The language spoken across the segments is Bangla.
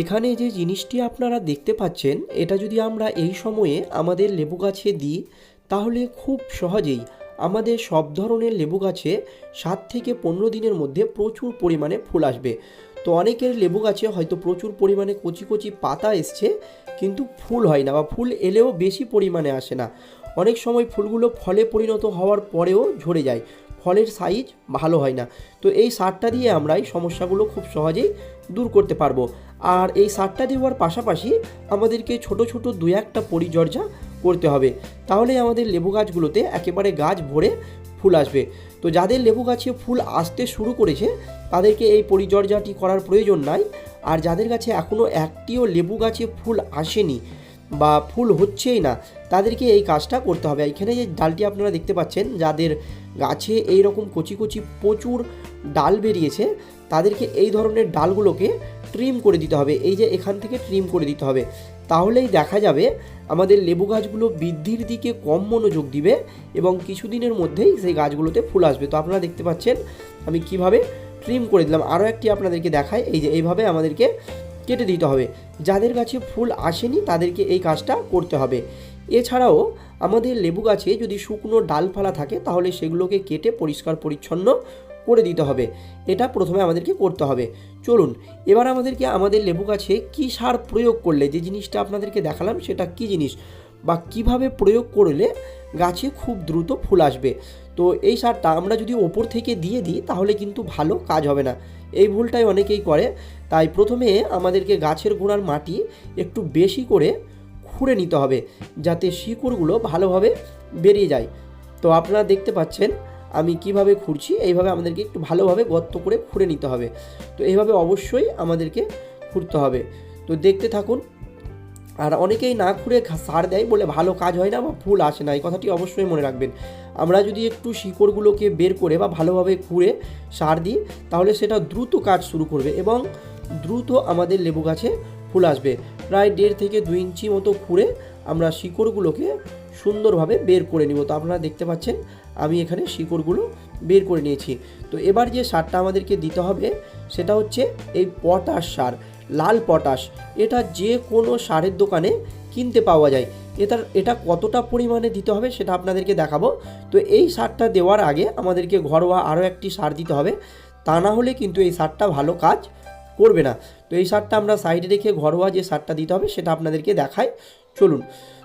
এখানে যে জিনিসটি আপনারা দেখতে পাচ্ছেন, এটা যদি আমরা এই সময়ে আমাদের লেবু গাছে দিই, তাহলে খুব সহজেই আমাদের সব ধরনের লেবু গাছে সাত থেকে পনেরো দিনের মধ্যে প্রচুর পরিমাণে ফুল আসবে। তো অনেকের লেবু গাছে হয়তো প্রচুর পরিমাণে কচি কচি পাতা এসছে, কিন্তু ফুল হয় না বা ফুল এলেও বেশি পরিমাণে আসে না। অনেক সময় ফুলগুলো ফলে পরিণত হওয়ার পরেও ঝরে যায়। ফলের সাইজ ভালো হয় না। তো এই সারটা দিয়ে আমরা এই সমস্যাগুলো খুব সহজেই দূর করতে পারব। আর এই সারটা দেওয়ার পাশাপাশি আমাদেরকে ছোট ছোট দু একটা পরিচর্যা করতে হবে। তাহলে আমাদের লেবু গাছগুলোতে একেবারে গাছ ভরে ফুল আসবে। তো যাদের লেবু গাছে ফুল আসতে শুরু করেছে, তাদেরকে এই পরিচর্যাটি করার প্রয়োজন নাই। আর যাদের কাছে এখনও একটিও লেবু গাছে ফুল আসেনি বা ফুল হচ্ছেই না, তাদেরকে এই কাজটা করতে হবে। এখানে যে ডালটি আপনারা দেখতে পাচ্ছেন, যাদের গাছে এই রকম কচি কচি প্রচুর ডাল বেরিয়েছে, তাদেরকে এই ধরনের ডালগুলোকে ট্রিম করে দিতে হবে, এই যে এখান থেকে ট্রিম করে দিতে হবে। তাহলেই দেখা যাবে আমাদের লেবু গাছগুলো বৃদ্ধির দিকে কম মনোযোগ দিবে এবং কিছুদিনের মধ্যেই সেই গাছগুলোতে ফুল আসবে। তো আপনারা দেখতে পাচ্ছেন আমি কীভাবে ট্রিম করে দিলাম। আরও একটি আপনাদেরকে দেখায় এই যে এইভাবে আমাদেরকে কেটে দিতে হবে। যাদের গাছে ফুল আসেনি তাদেরকে এই কাজটা করতে হবে। এছাড়াও আমাদের লেবু গাছে যদি শুকনো ডালপালা থাকে, তাহলে সেগুলোকে কেটে পরিষ্কার পরিচ্ছন্ন করে দিতে হবে। এটা প্রথমে আমাদেরকে করতে হবে। চলুন, এবার আমাদেরকে আমাদের লেবু গাছে কী সার প্রয়োগ করলে, যে জিনিসটা আপনাদেরকে দেখালাম সেটা কী জিনিস? বা কীভাবে প্রয়োগ করলে গাছে খুব দ্রুত ফুল আসবে? তো এই সারটা আমরা যদি ওপর থেকে দিয়ে দিই, তাহলে কিন্তু ভালো কাজ হবে না। এই ভুলটাই অনেকেই করে। তাই প্রথমে আমাদেরকে গাছের গোড়ার মাটি একটু বেশি করে খুঁড়ে নিতে হবে যাতে শিকড়গুলো ভালোভাবে বেরিয়ে যায়। তো আপনারা দেখতে পাচ্ছেন আমি কীভাবে খুঁড়ছি, এইভাবে আমাদেরকে একটু ভালোভাবে গর্ত করে খুঁড়ে নিতে হবে। তো এইভাবে অবশ্যই আমাদেরকে খুঁড়তে হবে। তো দেখতে থাকুন, আর অনেকেই না খুঁড়ে সার দেয় বলে ভালো কাজ হয় না বা ফুল আসে না, এই কথাটি অবশ্যই মনে রাখবেন। আমরা যদি একটু শিকড়গুলোকে বের করে বা ভালোভাবে খুঁড়ে সার দিই, তাহলে সেটা দ্রুত কাজ শুরু করবে এবং দ্রুত আমাদের লেবু গাছে ফুল আসবে। প্রায় দেড় থেকে দুই ইঞ্চি মতো খুঁড়ে আমরা শিকড়গুলোকে সুন্দরভাবে বের করে নিব। তো আপনারা দেখতে পাচ্ছেন, আমি এখানে শিকড়গুলো বের করে নিয়েছি। তো এবার যে সারটা আমাদেরকে দিতে হবে, সেটা হচ্ছে এই পটাশ সার, লাল পটাশ। এটা যে কোনো সারের দোকানে কিনতে পাওয়া যায়। এটার, এটা কতটা পরিমাণে দিতে হবে সেটা আপনাদেরকে দেখাবো। তো এই সারটা দেওয়ার আগে আমাদেরকে ঘরোয়া আরও একটি সার দিতে হবে। তা না হলে কিন্তু এই সারটা ভালো কাজ করবে না। তো এই সারটা আমরা সাইডে রেখে ঘরোয়া যে সারটা দিতে হবে, সেটা আপনাদেরকে দেখাই। চলুন।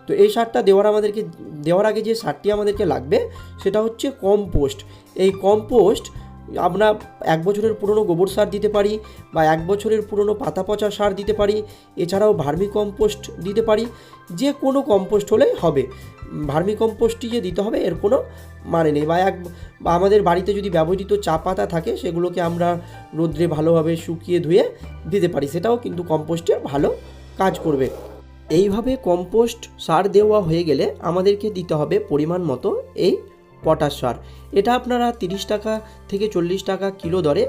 তো এই সারটা দেওয়ার আমাদেরকে, দেওয়ার আগে যে সারটি আমাদেরকে লাগবে, সেটা হচ্ছে কম্পোস্ট এই কম্পোস্ট আমরা এক বছরের পুরনো গোবর সার দিতে পারি বা এক বছরের পুরনো পাতা পচা সার দিতে পারি, এছাড়াও ভার্মি কম্পোস্ট দিতে পারি, যে কোনো কম্পোস্ট হলেই হবে। ভার্মি কম্পোস্টই যে দিতে হবে, এর কোনো মানে নেই। বা এক আমাদের বাড়িতে যদি ব্যবহৃত চা পাতা থাকে, সেগুলোকে আমরা রোদ্রে ভালোভাবে শুকিয়ে ধুয়ে দিতে পারি। সেটাও কিন্তু কম্পোস্টের ভালো কাজ করবে। এইভাবে কম্পোস্ট সার দেওয়া হয়ে গেলে আমাদেরকে দিতে হবে পরিমাণ মতো এই পটাশ সার। এটা আপনারা তিরিশ টাকা থেকে চল্লিশ টাকা কিলো দরে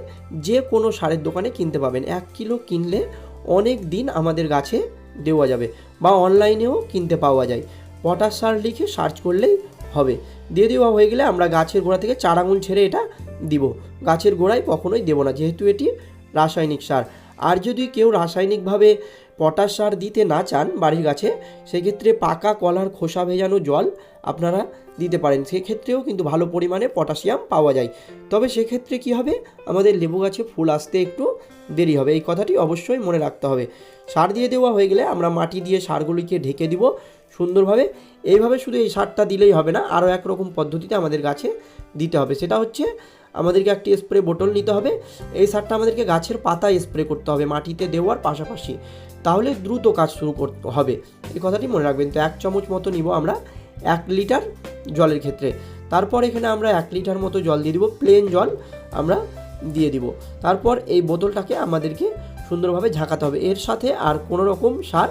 যে কোনো সারের দোকানে কিনতে পাবেন। এক কিলো কিনলে অনেক দিন আমাদের গাছে দেওয়া যাবে বা অনলাইনেও কিনতে পাওয়া যায়। পটাশ সার লিখে সার্চ করলেই হবে। দিয়ে দেওয়া হয়ে গেলে আমরা গাছের গোড়া থেকে চার আঙুল ছেড়ে এটা দিব। গাছের গোড়ায় কখনোই দেবো না, যেহেতু এটি রাসায়নিক সার। আর যদি কেউ রাসায়নিকভাবে পটাশ সার দিতে না চান বাড়ির গাছে, সেক্ষেত্রে পাকা কলার খোসা ভেজানো জল আপনারা দিতে পারেন। সেক্ষেত্রেও কিন্তু ভালো পরিমাণে পটাশিয়াম পাওয়া যায়। তবে সেক্ষেত্রে কি হবে? আমাদের লেবু গাছে ফুল আসতে একটু দেরি হবে। এই কথাটি অবশ্যই মনে রাখতে হবে। সার দিয়ে দেওয়া হয়ে গেলে আমরা মাটি দিয়ে সারগুলিকে ঢেকে দিব। সুন্দরভাবে। এইভাবে শুধু এই সারটা দিলেই হবে না, আরও একরকম পদ্ধতিতে আমাদের গাছে দিতে হবে। সেটা হচ্ছে আমাদেরকে একটি স্প্রে বোতল নিতে হবে। এই সারটা আমাদেরকে গাছের পাতায় স্প্রে করতে হবে, মাটিতে দেওয়ার পাশাপাশি। তাহলে দ্রুত কাজ শুরু করতে হবে। এই কথাটি মনে রাখবেন। তো এক চামচ মতো নিব আমরা এক লিটার জলের ক্ষেত্রে। তারপর এখানে আমরা এক লিটার মতো জল দিয়ে দিব, প্লেন জল আমরা দিয়ে দিব। তারপর এই বোতলটাকে আমাদেরকে সুন্দরভাবে ঝাঁকাতে হবে। এর সাথে আর কোনো রকম সার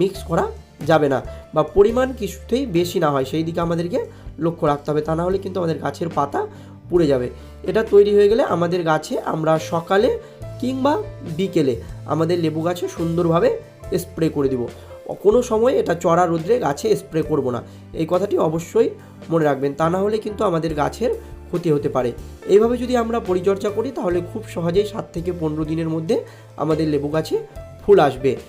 মিক্স করা যাবে না বা পরিমাণ কিছুতেই বেশি না হয়, সেই দিকে আমাদেরকে লক্ষ্য রাখতে হবে। তা না হলে কিন্তু আমাদের গাছের পাতা পুড়ে যাবে। এটা তৈরি হয়ে গেলে আমাদের গাছে আমরা সকালে কিংবা বিকেলে আমাদের লেবু গাছে সুন্দরভাবে স্প্রে করে দিব। কোনো সময় এটা চড়া রোদ্রে গাছে স্প্রে করব না। এই কথাটি অবশ্যই মনে রাখবেন। তা না হলে কিন্তু আমাদের গাছের ক্ষতি হতে পারে। এইভাবে যদি আমরা পরিচর্যা করি, তাহলে খুব সহজেই সাত থেকে পনেরো দিনের মধ্যে আমাদের লেবু গাছে ফুল আসবে।